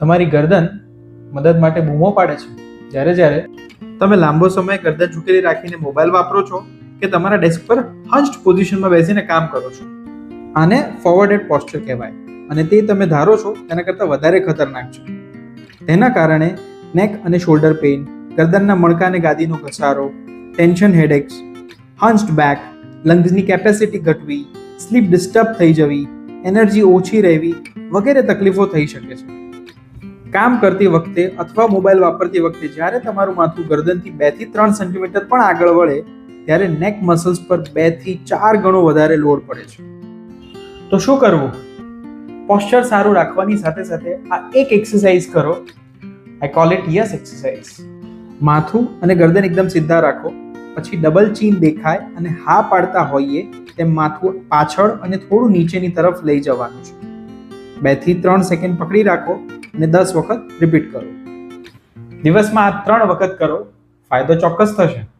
તમારી ગરદન મદદ માટે બૂમો પાડે છે. જ્યારે જ્યારે તમે લાંબો સમય ગરદન ઝૂકેલી રાખીને મોબાઈલ વાપરો છો કે તમારા ડેસ્ક પર હંસ્ટ પોઝિશનમાં બેસીને કામ કરો છો. આને ફોરવર્ડેડ પોસ્ચર કહેવાય અને તે તમે ધારો છો તેના કરતાં વધારે ખતરનાક છે. તેના કારણે નેક અને શોલ્ડર પેઇન ગરદનના મણકા અને ગાદીનો ઘસારો ટેન્શન હેડેક્સ હન્સ્ડ બેક લંગ્સની કેપેસિટી ઘટવી સ્લીપ ડિસ્ટર્બ થઈ જવી એનર્જી ઓછી રહેવી વગેરે તકલીફો થઈ શકે છે. કામ કરતી વખતે અથવા મોબાઈલ વાપરતી વખતે જ્યારે તમારું માથું ગરદનથી બેથી ત્રણ સેન્ટીમીટર પણ આગળ વળે, ત્યારે નેક મસલ્સ પર બેથી ચાર ગણો વધારે લોડ પડે છે. તો શું કરવું? પોસ્ચર સારું રાખવાની સાથે સાથે આ એક એક્સરસાઇઝ કરો. I call it yes exercise માથું અને ગરદન એકદમ સીધા રાખો, પછી ડબલ ચીન દેખાય અને હા પાડતા હોઈએ તેમ માથું પાછળ અને થોડું નીચેની તરફ લઈ જવાનું છે. બેથી ત્રણ સેકન્ડ પકડી રાખો અને દસ વખત રિપીટ કરો. દિવસમાં આ ત્રણ વખત કરો ફાયદો ચોક્કસ થશે.